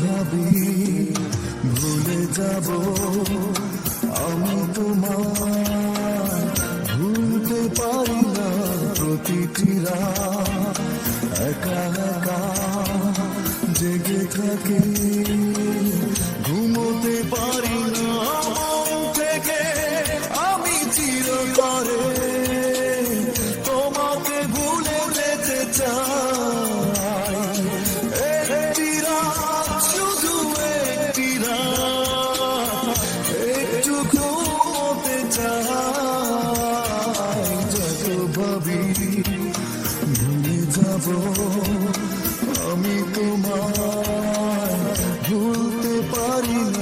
ভাবি ভুলে যাব, আমি তোমার ভুলতে পারি না প্রতিটি রাত। একা একা জেগে থাকি, ঘুমোতে পারি না। থেকে আমি চিরতরে ভাবি ভুলে যাব। আমি তোমার ভুলতে পারি না।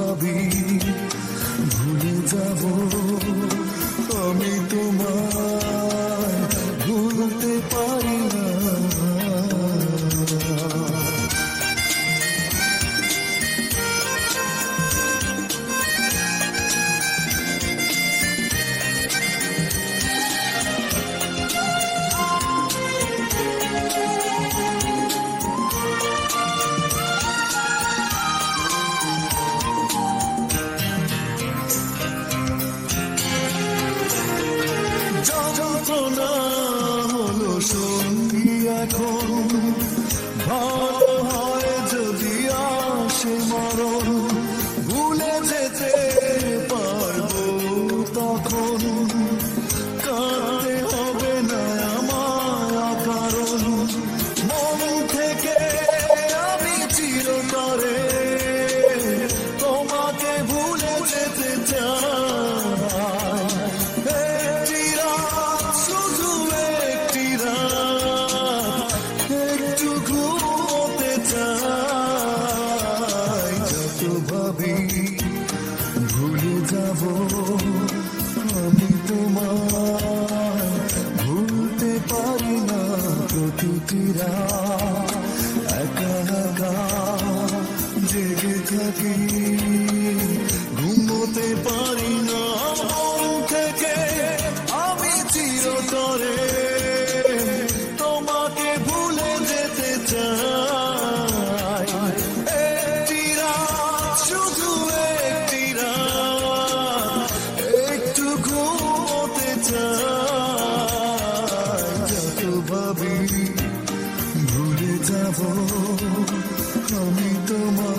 ভাবি ভুলে যাব। একা একা জেগে থাকি Do tomar.